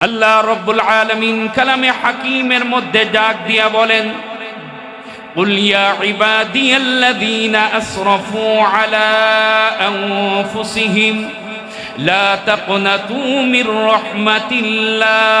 আল্লাহ রব্বুল আলমিন কালামে হাকিমের মধ্যে ডাক দিয়া বলেন قل يا عبادي الذين أسرفوا على أنفسهم لا تقنطوا من رحمة الله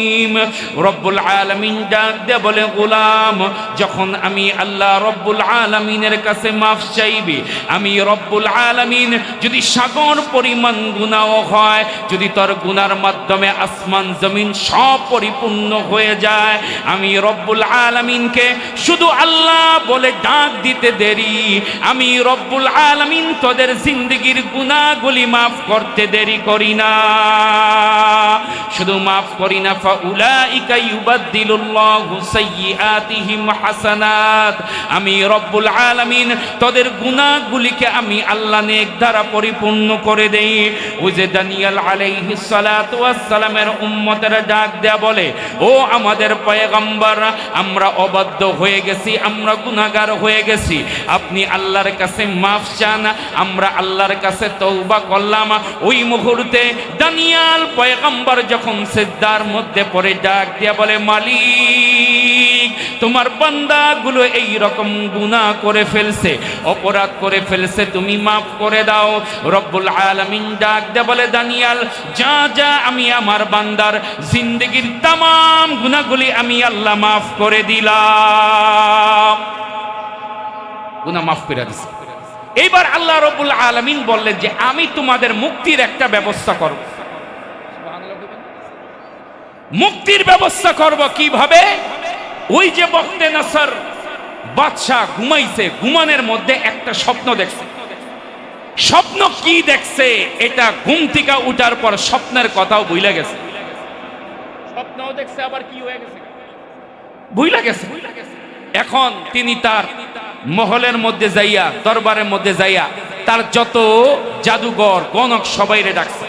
রব্বুল আলমিন ডাক দে বলে, গোলাম, যখন আমি আল্লাহ রব্বুল আলমিনের কাছে মাফ চাইবে, আমি রব্বুল আলমিন যদি সাগর পরিমাণ গুণাও হয়, যদি তোর গুনার মাধ্যমে আসমান, জমিন সব হয়ে যায়, আমি রব্বুল আলমিনকে শুধু আল্লাহ বলে ডাক দিতে দেরি, আমি রব্বুল আলমিন তোদের জিন্দগির গুণাগুলি মাফ করতে দেরি করি না। শুধু মাফ করি না, ফাউল আমি রব্বুল আমি আল্লাহ নেক দ্বারা পরিপূর্ণ করে দেই। ওই যে দানিয়াল উম্মতের ডাক দেয়া বলে, ও আমাদের আমরা অবাধ্য হয়ে গেছি, আমরা গুনাহগার হয়ে গেছি। আপনি আল্লাহর কাছে মাফ চান, আমরা আল্লাহর কাছে তওবা করলাম। ওই মুহূর্তে দানিয়াল পয়গম্বর যখন সিজদার মধ্যে পড়ে ডাক দিয়া বলে, মালিক, তোমার বান্দাগুলো এই রকম গুনাহ করে ফেলছে, অপরাধ করে ফেলছে, তুমি মাফ করে দাও। রব্বুল আলামিন ডাক দিয়া বলে, দানিয়াল, যা যা আমি আমার বান্দার জিন্দগির তাম গুনাহগুলি আমি আল্লাহ মাফ করে দিলাম। গুনাহ মাফ করে দিছি। এইবার আল্লাহ রব্বুল আলামিন বললেন যে, আমি তোমাদের মুক্তির একটা ব্যবস্থা করব। মুক্তির ব্যবস্থা করব কীভাবে? ওই যে বখতে নাসার বাদশাহ ঘুমাইছে ঘুমানের মধ্যে একটা স্বপ্ন দেখছে। স্বপ্ন কি দেখছে? এটা ঘুম থেকে উঠার পর স্বপ্নের কথাও ভুলে গেছে। স্বপ্নও দেখছে আবার কি হয়ে গেছে? ভুলে গেছে। এখন তিনি তার মহলের মধ্যে যাইয়া দরবারের মধ্যে যাইয়া তার যত জাদুঘর গণক সবাইরে ডাকছে।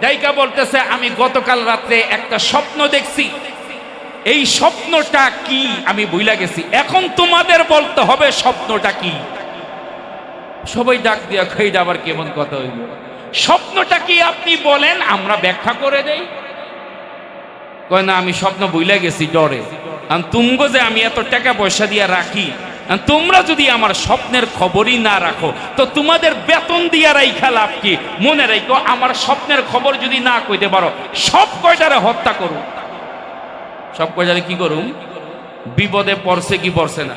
ডাইকা বলতেছে, আমি গতকাল রাত্রে একটা স্বপ্ন দেখছি। এই স্বপ্নটা কি? আমি ভুলা গেছি। এখন তোমাদের বলতে হবে স্বপ্নটা কি? সবাই ডাক দিয়া খাইটা আবার কেমন কথা হইল। স্বপ্নটা কি আপনি বলেন, আমরা ব্যাখ্যা করে দেই। কয় না, আমি স্বপ্ন ভুলে গেছি ডরে। আর তুমগো যে আমি এত টাকা পয়সা দিয়ে রাখি তোমরা যদি আমার স্বপ্নের খবরই না রাখো, তো তোমাদের বেতন দিয়া রাইখা লাভ কি? মনে রাখো আমার স্বপ্নের খবর যদি না কইতে পারো, সব কয়টারে হত্যা করো সব কয়টারে কি করুম? বিপদে পড়ছে কি পড়ছে না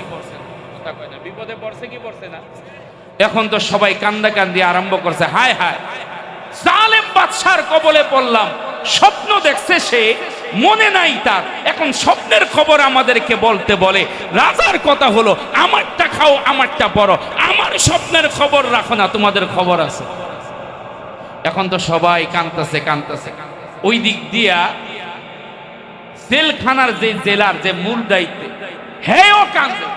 বিপদে পড়ছে কি পড়ছে না? এখন তো সবাই কান্দা কান্দি আরম্ভ করছে। হায় হায়। জালেম বাদশার কবলে পড়লাম। স্বপ্ন দেখছে সে, মনে নাই তার। এখন স্বপ্নের খবর আমাদেরকে বলতে বলে, রাজার কথা হলো, আমারটা খাও, আমারটা পড়ো আমার স্বপ্নের খবর রাখো না, তোমাদের খবর আছে। এখন তো সবাই কানতেছে কানতেছে ওই দিক দিয়া জেলখানার যে জেলার যে মূল দায়িত্ব, হেও কান্দে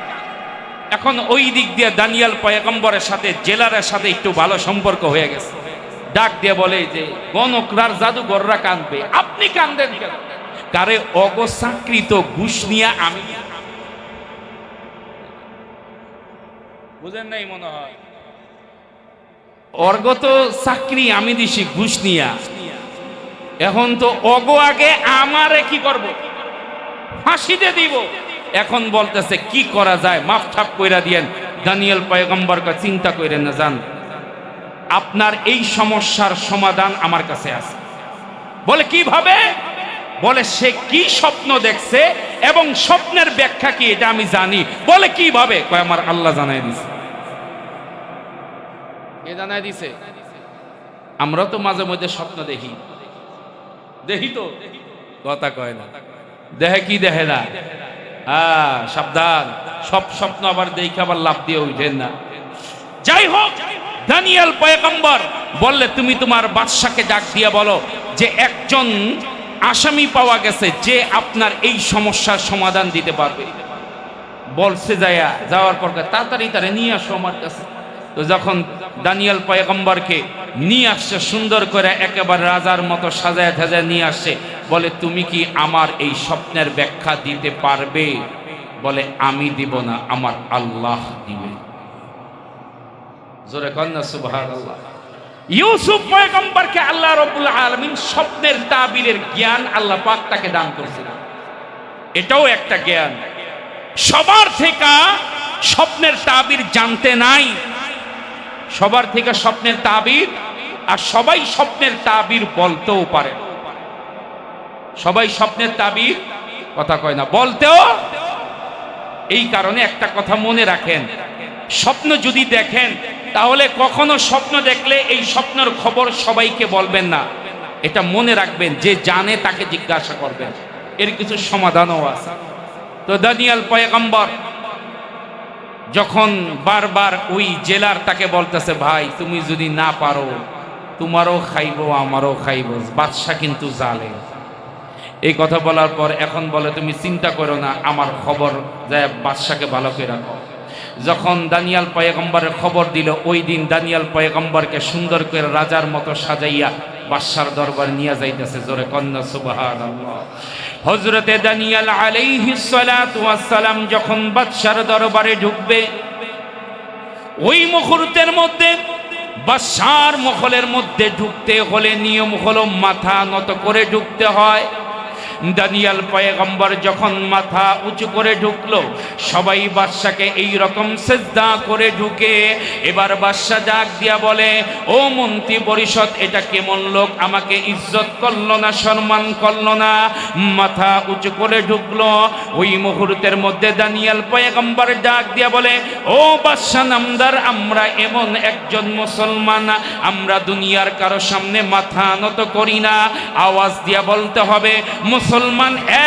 এখন ওই দিক দিয়ে দানিয়াল পয়গম্বরের সাথে, জেলারের সাথে একটু ভালো সম্পর্ক হয়ে গেছে। ডাক দিয়ে বলে যে, গণকরার জাদুঘররা কাঁদবে। আপনি কান্দেন কেন? কারে অগচাকৃত ঘুষ নিয়ে আমি বুঝেন নাই মনে হয়? অর্গত চাকরি আমি দিছি ঘুষ নিয়া। এখন তো অগ আগে আমারে কি করব? ফাঁসিতে দিব। এখন বলতেছে, কি করা যায়? মাফ ঠাপ কইরা দিয়েন। দানিয়েল পয়গম্বরকে চিন্তা কইরেন না জান। আপনার এই সমস্যার সমাধান আমার কাছে আছে। বলে কীভাবে? বলে সে কি স্বপ্ন দেখছে এবং স্বপ্নের ব্যাখ্যা কি এটা আমি জানি। বলে কীভাবে? কয়, আমার আল্লাহ জানাই দিছে। কে জানাই দিছে? আমরা তো মাঝে মধ্যে স্বপ্ন দেখি। দেখি তো? কথা কয় না। দেখে কি দেখে না? হ্যাঁ সাবধান। সব স্বপ্ন আবার দেখে আবার লাভ দিয়ে উঠেন না। যাই হোক দানিয়াল পয়গম্বর বললে, তুমি তোমার বাদশাকে ডাক দিয়ে বলো যে একজন আসামি পাওয়া গেছে যে আপনার এই সমস্যার সমাধান দিতে পারবে। বলছে যায়া, যাওয়ার পর তাড়াতাড়ি তারা নিয়ে আসো আমার কাছে। তো যখন দানিয়াল পয়গম্বরকে নিয়ে আসছে, সুন্দর করে একেবারে রাজার মতো সাজায় ঠাজায় নিয়ে আসছে, বলে, তুমি কি আমার এই স্বপ্নের ব্যাখ্যা দিতে পারবে? বলে, আমি দিব না, আমার আল্লাহ দিবে। জোরে কন্যা সুবহান ইউসুফ পয়গম্বরকে আল্লাহ রব্বুল আলমিন স্বপ্নের তাবিলের জ্ঞান আল্লাহ পাক তাকে দান করেছিলেন এটাও একটা জ্ঞান। সবার থেকে স্বপ্নের তাবির জানতে নাই। সবার থেকে স্বপ্নের তাবির আর সবাই স্বপ্নের তাবির বলতেও পারে সবাই স্বপ্নের তাবির কথা কয় না, বলতেও এই কারণে একটা কথা মনে রাখেন। স্বপ্ন যদি দেখেন তাহলে কখনো স্বপ্ন দেখলে এই স্বপ্নের খবর সবাইকে বলবেন না। এটা মনে রাখবেন, যে জানে তাকে জিজ্ঞাসা করবেন। এর কিছু সমাধানও আছে। তো দানিয়াল পয়গম্বর, যখন বারবার ওই জেলার তাকে বলতেছে, ভাই, তুমি যদি না পারো, তোমারও খাইবো, আমারও খাইবো, বাদশা কিন্তু জালে। এই কথা বলার পর এখন বলে, তুমি চিন্তা করো না, আমার খবর যায় বাদশাকে ভালো করে রাখো। যখন দানিয়াল পয়গম্বরের খবর দিল, ওই দিন দানিয়াল পয়গম্বরকে সুন্দর করে রাজার মতো সাজাইয়া বাদশার দরবার নিয়ে যাইতেছে। জোরে কন্যা সুবহান হজরতে দানিয়াল সালাম যখন বাদশার দরবারে ঢুকবে, ওই মুহূর্তের মধ্যে বাদশার মহলের মধ্যে ঢুকতে হলে নিয়ম হলো মাথা নত করে ঢুকতে হয়। দানিয়াল পয়গম্বর যখন মাথা উঁচু করে ঢুকলো, সবাই বাদশাকে এই রকম সেজদা করে ঢুকে, এবার বাদশা ডাক দিয়া বলে, ও মন্ত্রী পরিষদ, এটা কেমন লোক? আমাকে ইজ্জত করল না, সম্মান করল না? মাথা উঁচু করে ঢুকলো। ওই মুহূর্তের মধ্যে দানিয়াল পয়গম্বর ডাক দিয়া বলে, ও বাদশা নামদার, আমরা এমন একজন মুসলমান, আমরা দুনিয়ার কারও সামনে মাথা নত করি না। আওয়াজ দিয়া বলতে হবে মুসলমান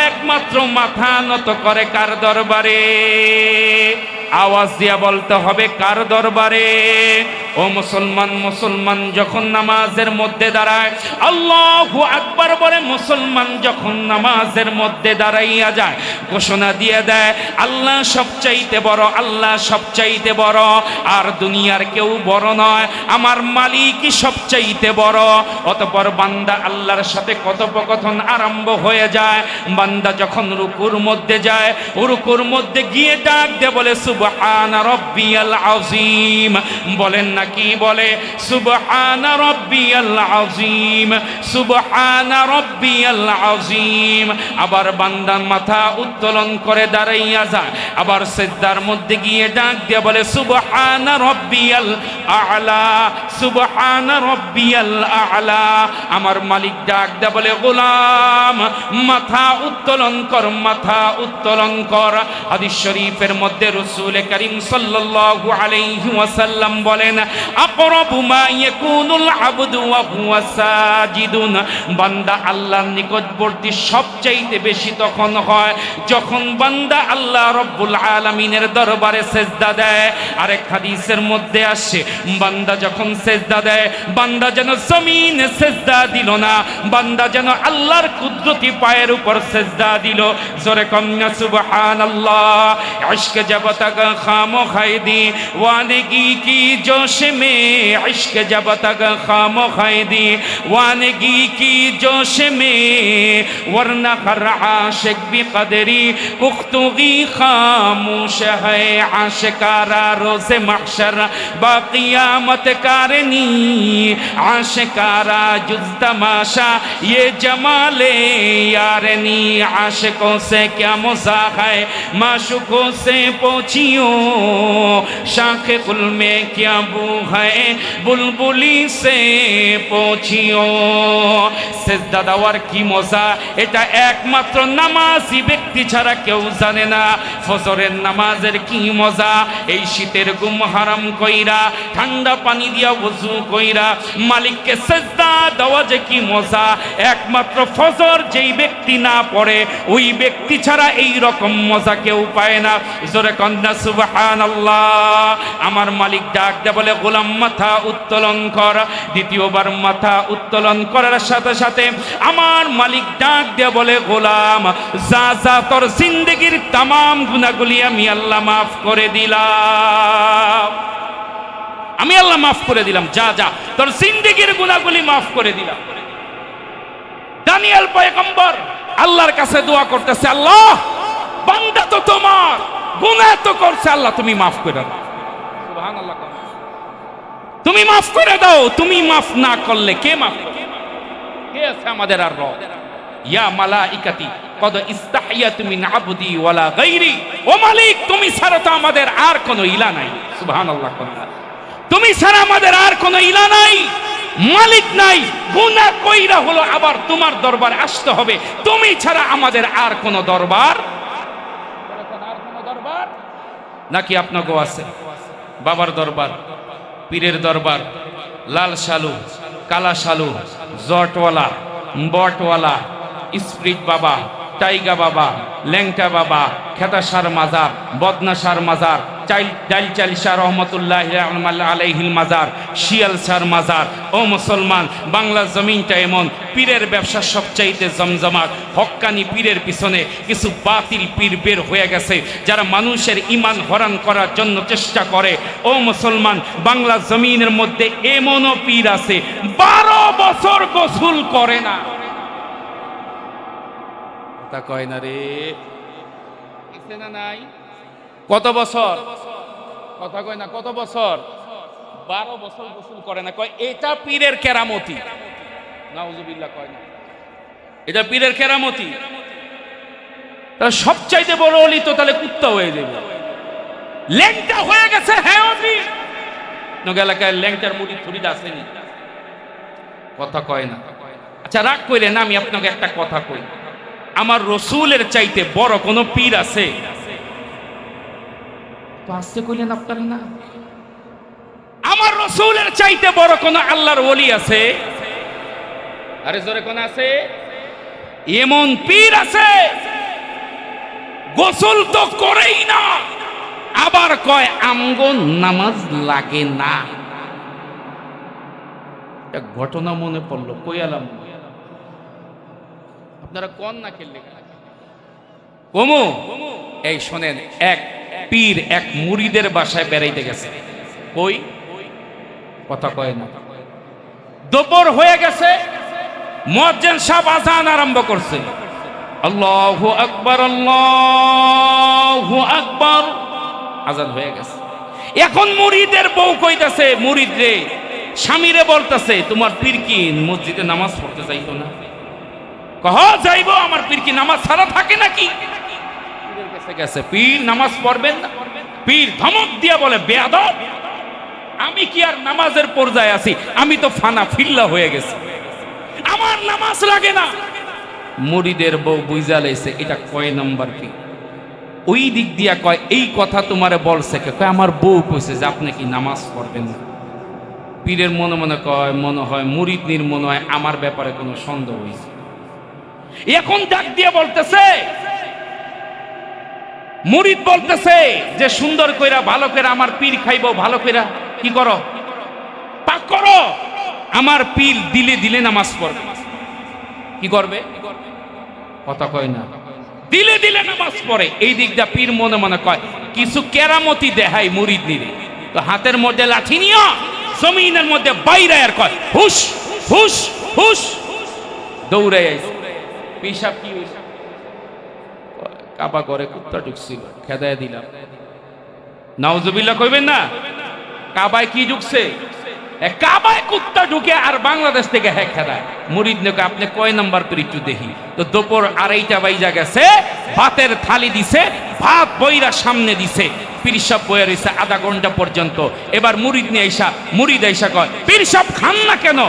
একমাত্র মাথা নত করে কার দরবারে? আওয়াজ দিয়া বলতে হবে কার দরবারে? ও মুসলমান মুসলমান, যখন নামাজের মধ্যে দাঁড়ায়, আল্লাহ আকবার বলে মুসলমান যখন নামাজের মধ্যে দাঁড়াইয়া যায়, ঘোষণা দিয়ে দেয়, আল্লাহ সবচাইতে বড়, আল্লাহ সবচাইতে বড়, আর দুনিয়ার কেউ বড় নয়, আমার মালিকই সবচাইতে বড়। অতপর বান্দা আল্লাহর সাথে কথোপকথন আরম্ভ হয়ে যায়, বান্দা যখন রুকুর মধ্যে যায়, রুকুর মধ্যে গিয়ে ডাক দিয়ে, বলে, সুবহান রব্বিয়াল আযীম। বলেন না কি বলে? সুবহান রব্বিয়াল আযীম, সুবহান রব্বিয়াল আযীম। আবার বান্দার মাথা উত্তোলন করে দাঁড়াইয়া যায়। আবার সিজদার মধ্যে গিয়ে ডাক দিয়ে বলে, সুবহান রব্বিয়াল আ'লা, সুবহান রব্বিয়াল আ'লা। আমার মালিক ডাক দিয়ে বলে, গোলাম, মাথা উত্তোলন কর, মাথা উত্তোলন কর। হাদিস শরীফের মধ্যে রসুল করিম সাল্লাল্লাহু আলাইহি ওয়াসাল্লাম বলেন আকরাবু মা ইয়াকুনুল আবদু বান্দা আল্লাহর নিকটবর্তী সবচাইতে বেশি তখন হয় যখন বান্দা আল্লাহ রব্বুল আলামিনের দরবারে সেজদা দেয়। আরেক হাদিসের মধ্যে আসে, বান্দা যখন সেজদা দেয়, বান্দা যেন জমিনে সেজদা দিল না, বান্দা যেন আল্লাহর কুদরতি পায়ের উপর সেজদা দিল। জোরে কন্যা, সুবহানাল্লাহ। ইশক জব তক খামো খাইদি ওয়ানেগি কি जोश में इश्क जब तक खामो खैदी वानगी की जोश में वरना हर आशिक भी कदरी पुख्तगी खामोश है आशिकारा रोज महशर बाकियामत कारनी आशिकारा जुज तमाशा ये जमाले यारनी आशिकों से क्या मजा है माशुकों से पहुँचियो शाख कुल में क्या बू কি মজা এটা একমাত্র নামাজি ব্যক্তি ছাড়া কেউ জানে না ফজরের নামাজের কি মজা এই শীতের গুম হারাম কইরা ঠান্ডা পানি দিয়া ওযু কইরা মালিককে সেজদা দেওয়া যে কি মজা একমাত্র ফজর যেই ব্যক্তি না পড়ে ওই ব্যক্তি ছাড়া এই রকম মজা কেউ পায় না জোরে কন্যা সুবহানাল্লাহ আমার মালিক ডাক দে বলে গোলাম মাথা উত্তোলন কর। দ্বিতীয়বার মাথা উত্তোলন করার সাথে সাথে আমার মালিক ডাক দিয়ে বলে, গোলাম, যা যা, তোর জিন্দগির তাম গুণাগুলি আমি আল্লাহ মাফ করে দিলাম। আমি আল্লাহ মাফ করে দিলাম, যা যা, তোর জিন্দিগির গুণাগুলি মাফ করে দিলাম। দানিয়াল পয়গম্বর আল্লাহর কাছে দোয়া করতেছে, আল্লাহ, বান্দা তো তোমার, গুনাহ তো করছে, আল্লাহ তুমি মাফ করে দাও। তুমি মাফ করে দাও, তুমি মাফ না করলে কে মাফ কে আছে আমাদের আর রব? ইয়া মালাইকাতি, কদ ইস্তাহিয়াত মিন আবদি ওয়ালা গায়রি ও মালিক, তুমি ছাড়া তো আমাদের আর কোনো ইলা নাই। সুবহানাল্লাহ তুমি ছাড়া আমাদের আর কোনো ইলা নাই, মালিক নাই। গুনাহ কইরা হলো আবার তোমার দরবারে আসতে হবে। তুমি ছাড়া আমাদের আর কোনো দরবার, আর কোনো দরবার নাকি আপনাকেও আছে? বাবার দরবার। পীরের দরবার, লাল শালু, কালা শালু, জটওয়ালা, বটওয়ালা, স্প্রিট বাবা, টাইগা বাবা, ল্যাংটা বাবা, খেতাসার মাজার, বদনাসার মাজার ডাইল শাহ রহমতুল্লাহ আলাইহিল মাজার শিয়াল শাহর মাজার। ও মুসলমান বাংলা জমিনটা এমন পীরের ব্যবসা সবচাইতে জমজমাট। হক্কানি পীরের পিছনে কিছু বাতিল পীর বের হয়ে গেছে যারা মানুষের ইমান হরান করার জন্য চেষ্টা করে। ও মুসলমান বাংলা জমিনের মধ্যে এমনও পীর আছে বারো বছর গোসল করে না। তা কয় না রে। আছে না নাই? কত বছর? কথা কয় না, কত বছর? বারো বছর গোসল করে না। কয়, এটা পীরের কেরামতি। নাউজুবিল্লাহ কয় না। এটা পীরের কেরামতি। তাহলে সবচাইতে বড় অলি তো তাহলে কুত্তা হয়ে যাবে। ল্যাংটা হয়ে গেছে হ্যাঁ অলি। নগা এলাকায় ল্যাংটার মুড়ি থুড়ি আসেনি। কথা কয় না। আচ্ছা রাগ কইলেন আমি আপনাকে একটা কথা কই। আমার রসুলের চাইতে বড় কোনো পীর আছে? তো আসতে কইলেন আপনারা না? আমার রসুলের চাইতে বড় কোন আল্লাহর ওলি আছে? আরে জোরে কোন আছে? এমন পীর আছে, গোসল তো করেই না, আবার কয় আমগো নামাজ লাগে না। এক ঘটনা মনে পড়ল কইয়ালাম আপনারা কন না খেললে কমু, এই শোনেন, এক পীর এক মুড়িদের বাসায় বেড়াইতে গেছে। কই? কথা কয় না। দুপুর হয়ে গেছে মজ্জেন সাহেব আজান আরম্ভ করছে। আল্লাহু আকবার আল্লাহু আকবার, আজান হয়ে গেছে। এখন মুড়িদের বউ কইতাছে মুরিদ রে, স্বামীরে বলতাছে, তোমার পীর কি মসজিদে নামাজ পড়তে চাইতো না? কহ, যাইবো, আমার পীর কি নামাজ ছাড়া থাকে নাকি? পীরের কাছে গেছে পীর নামাজ পড়বেন না। পীর ধমক দিয়া বলে আমি কি আর নামাজের পর্যায়ে আছি? আমি তো ফানা ফিল্লা হয়ে গেছি। আমার নামাজ লাগে না। বউ বুঝা লাইছে, এটা কয় নাম্বার কি ওই দিক দিয়া কয়, এই কথা তোমারে বলছে কে? কয়, আমার বউ কইছে যে আপনি কি নামাজ পড়বেন না? পীরের মনে মনে কয়, মনে হয় মুরিদ নির মনে হয় আমার ব্যাপারে কোনো সন্দেহ হয়েছে এখন ডাক দিয়ে বলতেছে মুরিদ বলতেছে যে, সুন্দর কইরা ভালো করে আমার পীর খাইব, ভালো কইরা কি করো? পাক করো। আমার পীর দিলে দিলে নামাজ পড়বে। কি করবে? কথা কয় না। দিলে দিলে নামাজ পড়ে। এই দিক দিকটা পীর মনে মনে কয়, কিছু কেরামতি দেখাই মুরিদ নিরে। তো হাতের মধ্যে লাঠি নিও জমিনের মধ্যে বাইরে আর কয় হুস হুস হুস দৌড়ে আইছে। পিসাব কি কাবা করে কুত্তা ঢুকছিল, খেদায় দিলাম। নাউজুবিল্লাহ কইবেন না? কাবায় কি ঢুকছে? কাবায় কুত্তা ঢুকে আর বাংলাদেশ থেকে হ্যাঁ খেদায়। মুরিদ নেকে, আপনি কয় নাম্বার একটু দেখি। তো দুপুর আড়াইটা বাইজা গেছে, ভাতের থালি দিছে, ভাত বইরা সামনে দিছে। পিরসাব বয়ে রয়েছে আধা ঘণ্টা পর্যন্ত। এবার মুরিদ নিয়ে আইসা, মুরিদ আইসা কয় পিরসাব খান না কেন?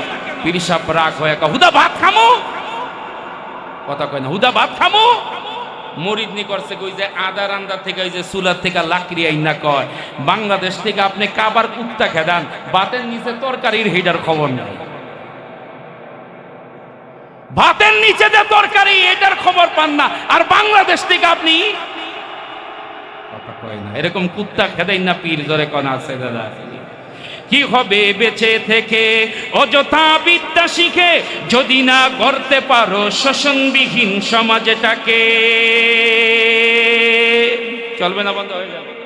পিরসাব রাগ হয়ে কয়, হুদা ভাত খামো? কথা কয় না, হুদা ভাত খামো? মরিদ নি করছে কই যে আদা রান্দা থেকে, ওই যে চুলার থেকে লাকড়ি আইনা কয়। বাংলাদেশ থেকে আপনি কাবার কুত্তা খেদান, ভাতের নিচে তরকারির হেডার খবর নাই। ভাতের নিচে যে তরকারি এটার খবর পান না। আর বাংলাদেশ থেকে আপনি এরকম কুত্তা খেদাই না, পীর ধরে কোন আছে দাদা। কি হবে বেঁচে থেকে? অযথা বিদ্যা শিখে যদি না করতে পারো শোষণবিহীন সমাজটাকে। চলবে না বন্ধ হয়ে যাবে।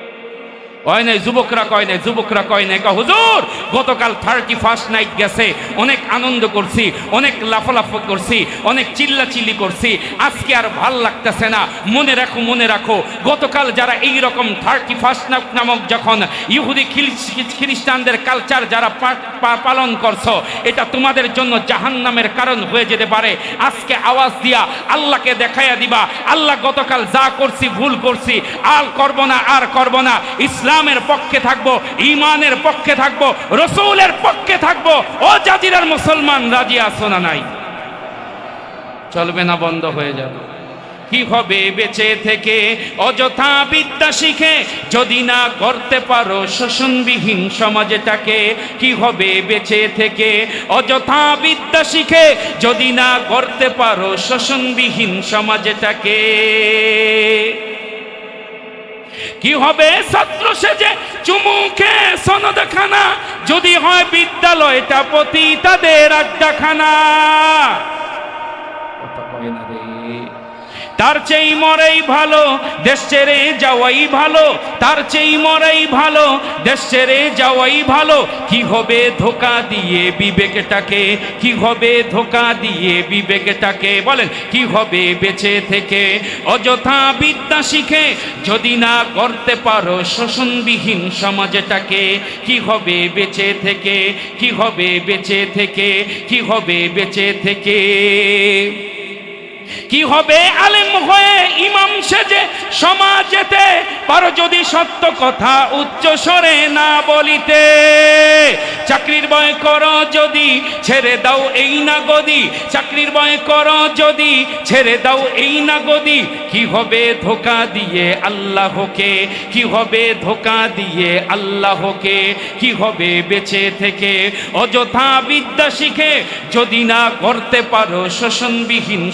হয় নাই যুবকরা কয় নাই যুবকরা কয় নাই কয়, হুজুর গতকাল থার্টি ফার্স্ট নাইট গেছে অনেক আনন্দ করছি অনেক লাফালাফ করছি অনেক চিল্লাচিল্লি করছি আজকে আর ভালো লাগতেছে না মনে রাখো মনে রাখো গতকাল যারা এই রকম থার্টি ফার্স্ট নাইট নামক যখন ইহুদি খ্রিস্টানদের কালচার যারা পালন করছ এটা তোমাদের জন্য জাহান্নামের কারণ হয়ে যেতে পারে। আজকে আওয়াজ দিয়া আল্লাহকে দেখাইয়া দিবা আল্লাহ গতকাল যা করছি ভুল করছি আর করব না আর করব না ইসলামের পক্ষে থাকব ইমানের পক্ষে থাকব, রসুলের পক্ষে থাকব। ও জাজিরার মুসলমান রাজি আসো না নাই? চলবে না, বন্ধ হয়ে যাবে। কি হবে বেঁচে থেকে? অযথা বিদ্যা শিখে যদি না করতে পারো শোষণবিহীন সমাজটাকে, কি হবে বেঁচে থেকে? অযথা বিদ্যা শিখে যদি না করতে পারো শোষণবিহীন সমাজটাকে। কি হবে ছাত্র সেজে চুমুকে সনদখানা যদি হয় বিদ্যালয়টা প্রতি তাদের আড্ডাখানা। তার চেয়ে মরেই ভালো, দেশ ছেড়ে যাওয়াই ভালো। তার চেয়ে মরেই ভালো, দেশ ছেড়ে যাওয়াই ভালো। কি হবে ধোকা দিয়ে বিবেকটাকে? কি হবে ধোকা দিয়ে বিবেকটাকে? বলেন, কি হবে বেঁচে থেকে? অযথা বিদ্যা শিখে যদি না করতে পারো শোষণবিহীন সমাজটাকে, কি হবে বেঁচে থেকে? কি হবে বেঁচে থেকে? কি হবে বেঁচে থেকে? কি হবে আলেম হয়ে ইমাম সেজে সমাজেতে? পারো যদি সত্য কথা উচ্চ স্বরে না বলিতে, চাকরির ভয় করো যদি ছেড়ে দাও এই না গদি চাকরির ভয় করো যদি ছেড়ে দাও এই না গদি কি হবে ধোকা দিয়ে আল্লাহকে? কি হবে ধোকা দিয়ে আল্লাহকে? কি হবে বেঁচে থেকে? অযথা বিদ্যা শিখে যদি না করতে পারো শোষণবিহীন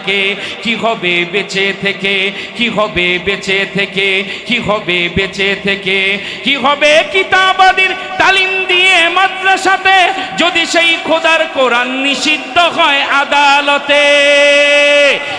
সমাজটাকে কি হবে বেঁচে থেকে? কি হবে বেঁচে থেকে? কি হবে বেঁচে থেকে? কি হবে কিতাবাদির তালিম দিয়ে মাদ্রাসাতে? যদি সেই খোদার কোরআন নিষিদ্ধ হয় আদালতে।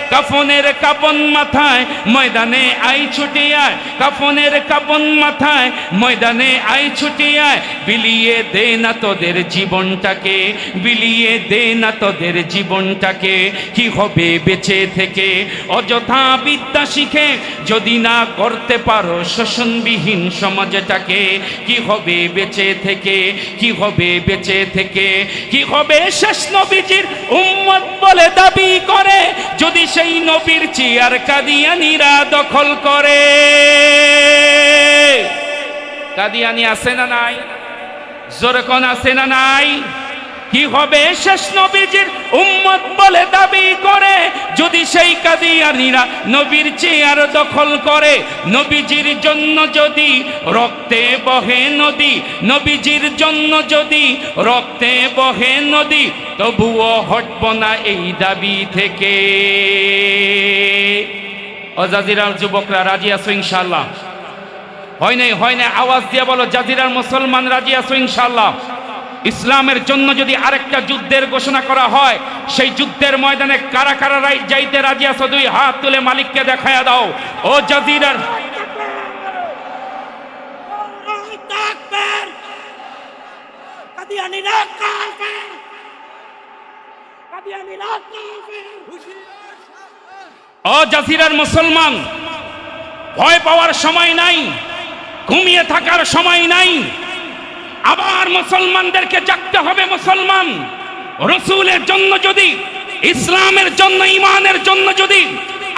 কাফনের কাপন মাথায় ময়দানে আই ছুটে আয়। কাফনের কাপন মাথায় ময়দানে আই ছুটে আয়। বিলিয়ে দে না তোদের জীবনটাকে, বিলিয়ে দে না তোদের জীবনটাকে। কি হবে বেঁচে থেকে অযথা বিদ্যা শিখে যদি না করতে পারো শোষণবিহীন সমাজটাকে, কি হবে বেঁচে থেকে? কি হবে বেঁচে থেকে? কি হবে শেষ নবীজির উম্মত বলে দাবি করে? যদি সেই নবীর চেয়ার কাদিয়ানিরা দখল করে। কাদিয়ানি আছে না নাই? জোরে কোন আছে না নাই? কি হবে শেষ নবীজির উম্মত বলে দাবি করে? যদি সেই কাদিয়ানিরা নবীর চেয়ার দখল করে, নবীজির জন্য যদি রক্তে বহে নদী, নবীজির জন্য যদি রক্তে বহে নদী, তবুও হটব না এই দাবি থেকে। অজাজিরার যুবকরা রাজি আছো ইনশাল্লাহ হয় নাই হয় নাই, আওয়াজ দিয়ে বলো, জাজিরার মুসলমান রাজি আছো ইনশাল্লাহ ইসলামের জন্য যদি আরেকটা যুদ্ধের ঘোষণা করা হয়, সেই যুদ্ধের ময়দানে কারা কারা যাইতে রাজি আছো, দুই হাত তুলে মালিককে দেখায়া দাও। ও জাজিরার ও জাজিরার মুসলমান, ভয় পাওয়ার সময় নাই, ঘুমিয়ে থাকার সময় নাই। আবার মুসলমানদেরকে জাগতে হবে মুসলমান। রসুলের জন্য যদি ইসলামের জন্য ইমানের জন্য যদি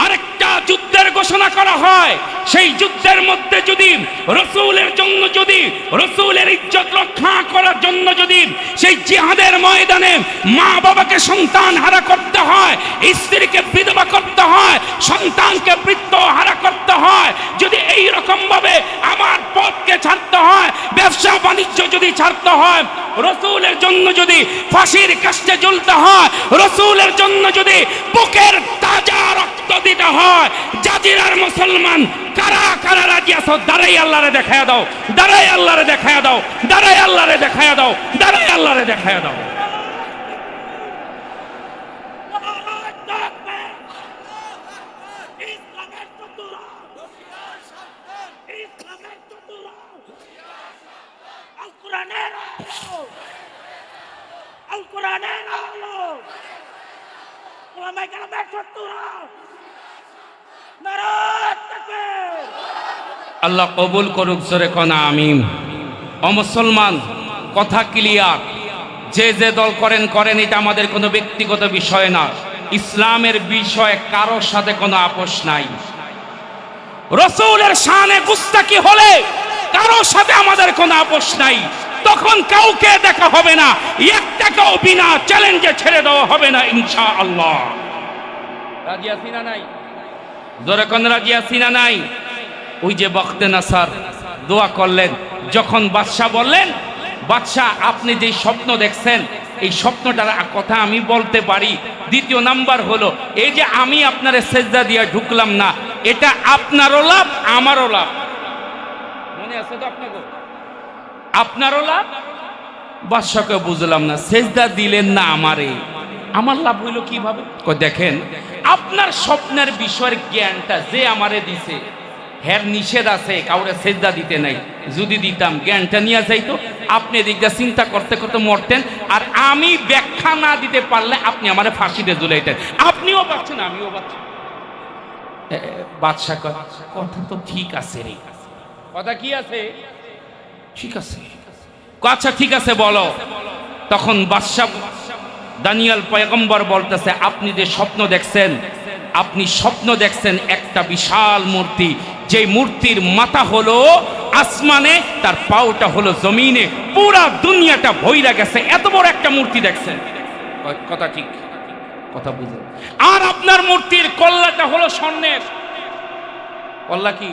আরেকটা যুদ্ধের ঘোষণা করা হয়। সেই যুদ্ধের মধ্যে যদি রসুলের জন্য যদি রসুলের ইজ্জত রক্ষা করার জন্য যদি সেই জিহাদের ময়দানে মা বাবাকে সন্তান হারা করতে হয়, স্ত্রীকে বিধবা করতে হয়, সন্তানকে বৃত্ত হারা করতে হয়, যদি এই ভাবে আমার পথকে ছাড়তে হয়, ব্যবসা বাণিজ্য যদি ছাড়তে হয়, রসুলের জন্য যদি ফাঁসির কাস্টে জ্বলতে হয়, রসুলের জন্য যদি বুকের তাজা রক্ত দিতে হয়। জাজিরার মুসলমান, কারা কারা রাজি আছো? দাঁড়াই আল্লাহরে দেখায় দাও। দাঁড়াই আল্লাহরে দেখায় দাও। দাঁড়াই আল্লাহরে দেখায় দাও। দাঁড়াই আল্লাহরে দেখায় দাও। القرآن القرآن القرآن القرآن القرآن القرآن আল্লাহ কবুল করুক জোরে কনা, আমিন। ও মুসলমান, কথা ক্লিয়ার। যে যে দল করেন করেন, এটা আমাদের কোনো ব্যক্তিগত বিষয় না। ইসলামের বিষয়ে কারোর সাথে কোনো আপোষ নাই। রসুলের শানে গুস্তাকি হলে কারোর সাথে আমাদের কোনো আপোষ নাই। তখন কাউকে দেখা হবে না। একটাকেও বিনা চ্যালেঞ্জে ছেড়ে দেওয়া হবে না ইনশা আল্লাহ রাজি আছি নাই? জোরে কোন রাজি আছি না নাই? ওই যে বখতে নাসার দোয়া করলেন। যখন বাদশাহ বললেন, বাদশাহ, আপনি যে স্বপ্ন দেখছেন, এই স্বপ্নটার কথা আমি বলতে পারি। দ্বিতীয় নাম্বার হলো, এই যে আমি আপনার সেজদা দিয়ে ঢুকলাম না, এটা আপনারও লাভ, আমারও লাভ। মনে আছে তো আপনাকে? আপনারও লাভ? বাদশাকে বুঝলাম না, সেজদা দিলেন না আমারে। আমার লাভ হইল কীভাবে? দেখেন। আপনার স্বপ্নের বিষয়ের জ্ঞানটা যে আমারে দিছে হ্যার নিষেধ আছে কাউরে সেজদা দিতে নাই। যদি দিতাম জ্ঞানটা নিয়ে যাইতো। আপনি এদিকটা চিন্তা করতে করতে মরতেন। আর আমি ব্যাখ্যা না দিতে পারলে আপনি আমারে ফাঁসিতে ঝুলাইতেন। আপনিও পাচ্ছেন আমিও পাচ্ছি এ, বাদশা কয় কথা তো ঠিক আছে রে। কথা কি আছে? ঠিক আছে। আচ্ছা ঠিক আছে বলো। তখন বাদশাহ দানিয়াল পয়গম্বর বলতেছে, আপনি যে স্বপ্ন দেখছেন, আপনি স্বপ্ন দেখছেন একটা বিশাল মূর্তি। যে মূর্তির মাথা হলো আসমানে, তার পাওটা হলো জমিনে। পুরা দুনিয়াটা ভইরা গেছে। এত বড় একটা মূর্তি দেখছেন। কথা ঠিক, কথা বুঝে আর আপনার মূর্তির কল্লাটা হলো স্বর্ণের। কল্লা কি?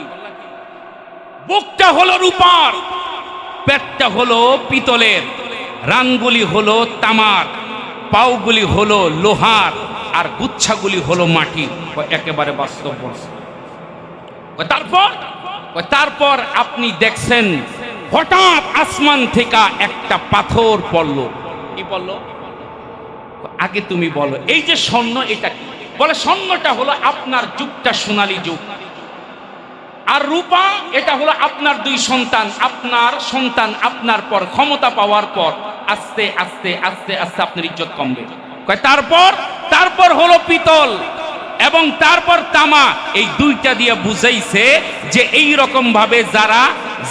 বুকটা হলো রূপার। পেটটা হলো পিতলের। রানগুলি হলো তামার। পাওগুলি হলো লোহার আর গুচ্ছাগুলি হলো মাটি। একেবারে বাস্তব তারপর? তারপর আপনি দেখছেন হঠাৎ আসমান থেকে একটা পাথর পড়ল। কি পড়ল? আগে তুমি বলো, এই যে স্বর্ণ এটা বলে স্বর্ণটা হলো আপনার যুগটা সোনালী যুগ। আর রূপা এটা হলো আপনার দুই সন্তান, আপনার সন্তান আপনার পর, ক্ষমতা পাওয়ার পর। আস্তে আস্তে আস্তে আস্তে আপনার ইজ্জত কমবে। তারপর তারপর হলো পিতল এবং তারপর তামা। এই দুইটা দিয়ে বুঝাইছে যে এই রকম ভাবে যারা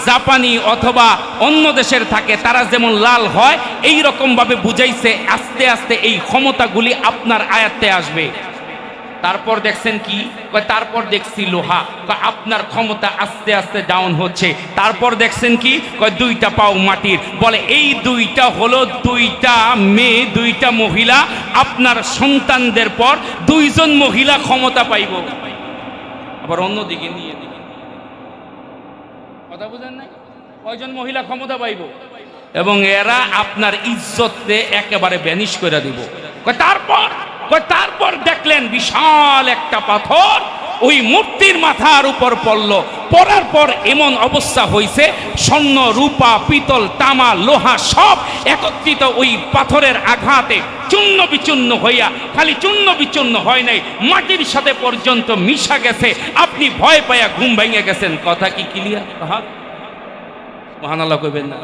জাপানি অথবা অন্য দেশের থাকে, তারা যেমন লাল হয় এই রকম ভাবে বুঝাইছে আস্তে আস্তে এই ক্ষমতাগুলি আপনার আয়াত্তে আসবে। তারপর দেখছেন কি? তারপর দেখছি লোহা। আপনার ক্ষমতা আস্তে আস্তে ডাউন হচ্ছে। তারপর দেখছেন কি? দুইটা পাও মাটির। বলে, এই দুইটা হলো দুইটা মেয়ে, দুইটা মহিলা। আপনার সন্তানদের পর দুইজন মহিলা ক্ষমতা পাইব। আবার অন্যদিকে নিয়ে কথা বুঝেন নাই? কয়জন মহিলা ক্ষমতা পাইব? এবং এরা আপনার ইজ্জতে একেবারে ব্যানিশ করে দিব। তারপর তারপর দেখলেন বিশাল একটা পাথর, ওই মূর্তির মাথার উপর পড়ল। পড়ার পর এমন অবস্থা হয়েছে স্বর্ণ, রূপা, পিতল, তামা, লোহা সব একত্রিত ওই পাথরের আঘাতে চূর্ণ বিচূর্ণ হইয়া, খালি চূর্ণ বিচূর্ণ হয় নাই, মাটির সাথে পর্যন্ত মিশা গেছে। আপনি ভয় পাইয়া ঘুম ভেঙে গেছেন। কথা কি ক্লিয়ার মহানাল্লাহ কইবেন না।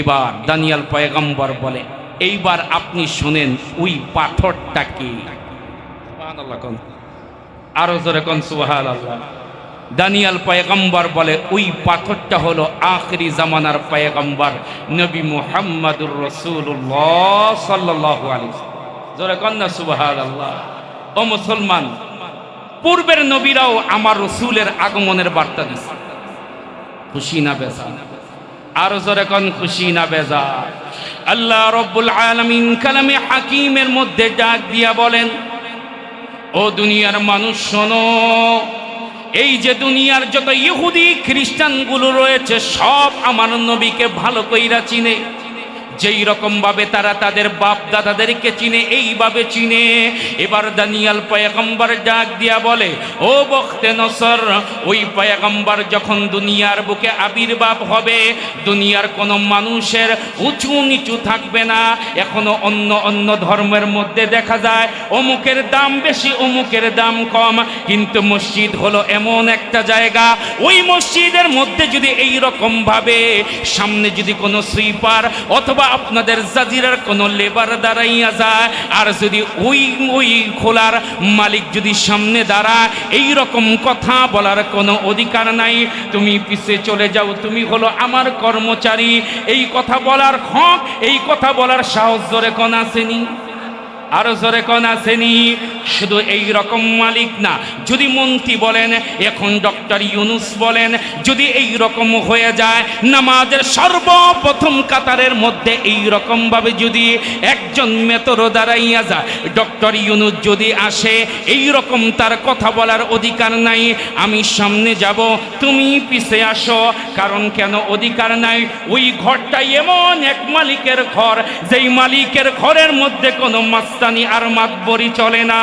এবার দানিয়াল পয়গম্বর বলে এইবার আপনি শুনেন ওই পাথরটা কি। আরও জোরে কোন? সুহাল আল্লাহ দানিয়াল পয়গম্বর বলে ওই পাথরটা হলো আখরি জামানার পয়গম্বর নবী মুহাম্মাদুর রসুল্লাহ ওয়াসাল্লাম। জোরে কোন না? সুবহান আল্লাহ ও মুসলমান পূর্বের নবীরাও আমার রসুলের আগমনের বার্তা দিচ্ছে খুশি না বেজা? আরও জোরে কোন? খুশি না বেজা? আল্লাহ রব্বুল আলমিন কালামে হাকিমের মধ্যে ডাক দিয়া বলেন, ও দুনিয়ার মানুষ, শোনো, এই যে দুনিয়ার যত ইহুদি খ্রিস্টানগুলো রয়েছে, সব আমার নবীকে ভালো কইরা চিনে। যেই রকম ভাবে তারা তাদের বাপ দাদাদেরকে চিনে, এইভাবে চিনে। এবার দানিয়াল পয়গম্বর ডাক দিয়া বলে, ও বখতে নসর, ওই পয়গম্বর যখন দুনিয়ার বুকে আবির্ভাব হবে, দুনিয়ার কোনো মানুষের উঁচু নিচু থাকবে না। এখনও অন্য অন্য ধর্মের মধ্যে দেখা যায়, অমুকের দাম বেশি, অমুকের দাম কম। কিন্তু মসজিদ হলো এমন একটা জায়গা, ওই মসজিদের মধ্যে যদি এই রকম ভাবে সামনে যদি কোনো সুইপার অথবা আপনাদের জাজিরার কোনো লেবার দাঁড়াইয়া যায়। আর যদি ওই ওই খোলার মালিক যদি সামনে দাঁড়া এই রকম কথা বলার কোনো অধিকার নাই। তুমি পিছে চলে যাও, তুমি হলো আমার কর্মচারী। এই কথা বলার হক, এই কথা বলার সাহস জোরে কোন আসেনি? আরও জোরে কোন আসেনি? শুধু এই রকম মালিক না, যদি মন্ত্রী বলেন, এখন ডক্টর ইউনুস বলেন, যদি এই রকম হয়ে যায়, নামাজের সর্বপ্রথম কাতারের মধ্যে এই রকম ভাবে যদি একজন মেতর দাঁড়াইয়া যায়, ডক্টর ইউনুস যদি আসে, এই রকম তার কথা বলার অধিকার নাই, আমি সামনে যাব, তুমি পিছে আসো, কারণ কেন অধিকার নাই? ওই ঘরটাই এমন এক মালিকের ঘর, যেই মালিকের ঘরের মধ্যে কোনো মাস্তানি আর মাতবরি চলে না।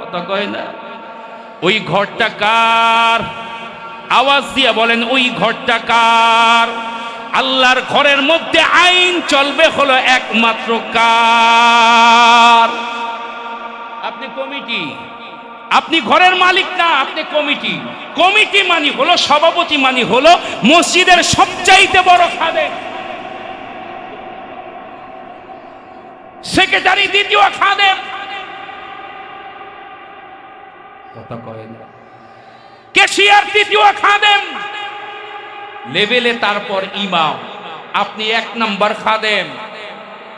কথা কয় না? ওই ঘরটা কার? আওয়াজ দিয়ে বলেন, ওই ঘরটা কার? আল্লাহর ঘরের মধ্যে আইন চলবে হলো একমাত্র কার। আপনি কমিটি? আপনি ঘরের মালিক না, আপনি কমিটি। কমিটি মানি হলো, সভাপতি মানি হলো, মসজিদের সবচাইতে বড় খাদে সেক্রেটারি দ্বিতীয় খাদেম। কথা কয় না। কেশিয়ার তৃতীয় খাদেম। লেভেলে তারপর ইমাম। আপনি এক নম্বর খাদেম।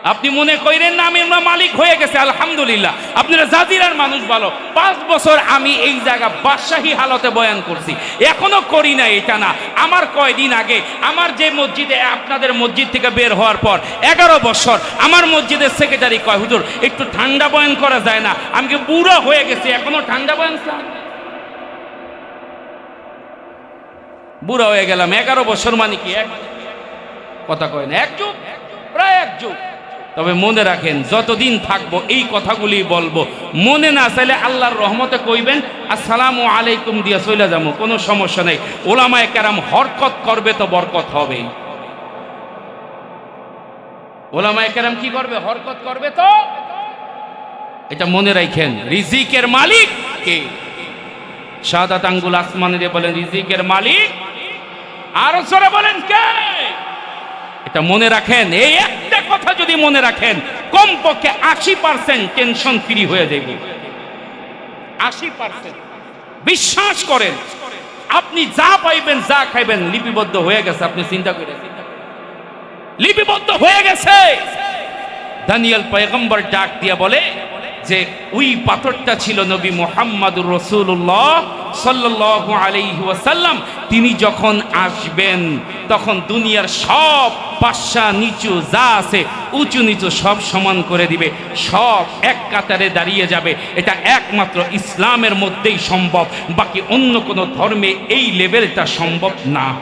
আপনি মনে করেন না, আমি আমার মালিক হয়ে গেছে, আলহামদুলিল্লাহ। আপনারা জাজিরার মানুষ ভালো। পাঁচ বছর আমি এই জায়গা বাদশাহী হালতে বয়ান করছি। এখনও করি না এটা না। আমার কয়দিন আগে আমার যে মসজিদে, আপনাদের মসজিদ থেকে বের হওয়ার পর এগারো বছর আমার মসজিদের সেক্রেটারি কয়, হুজুর, একটু ঠান্ডা বয়ান করা যায় না। আমি কি বুড়ো হয়ে গেছি, এখনও ঠান্ডা বয়ান? বুড়া হয়ে গেলাম। এগারো বছর মানে কি? এক কথা কয় না, এক যুগ? প্রায় এক যুগ। তবে মনে রাখেন, যতদিন থাকব এই কথাগুলি বলব। মনে না চাইলে আল্লাহর রহমতে কইবেন, আসসালামু আলাইকুম দিয়া চলে যাব কোনো সমস্যা নেই। ওলামায় কেরাম হরকত করবে তো বরকত হবে। ওলামায় কেরাম কি করবে? হরকত করবে তো? এটা মনে রাখেন রিজিকের মালিক কে? সাদাত আঙ্গুল আসমানে বলেন, রিজিকের মালিক। আর জোরে বলেন, কে? এটা মনে রাখেন, এই একটা কথা যদি মনে রাখেন, কমপক্ষে আশি পার্সেন্ট টেনশন ফ্রি হয়ে যাবে আশি পার্সেন্ট বিশ্বাস করেন, আপনি যা পাইবেন, যা খাইবেন, লিপিবদ্ধ হয়ে গেছে, আপনি চিন্তা করে লিপিবদ্ধ হয়ে গেছে। দানিয়াল পয়গম্বর ডাক দিয়া বলে যে ওই পাথরটা ছিল নবী মোহাম্মদুর রসুল্লাহ সাল্লাল্লাহু আলাইহি ওয়াসাল্লাম, তিনি যখন আসবেন, তখন দুনিয়ার সব পাশা নিচু যা আছে, উঁচু নিচু সব সমান করে দিবে। সব এক কাতারে দাঁড়িয়ে যাবে। এটা একমাত্র ইসলামের মধ্যেই সম্ভব। বাকি অন্য কোনো ধর্মে এই লেভেলটা সম্ভব না।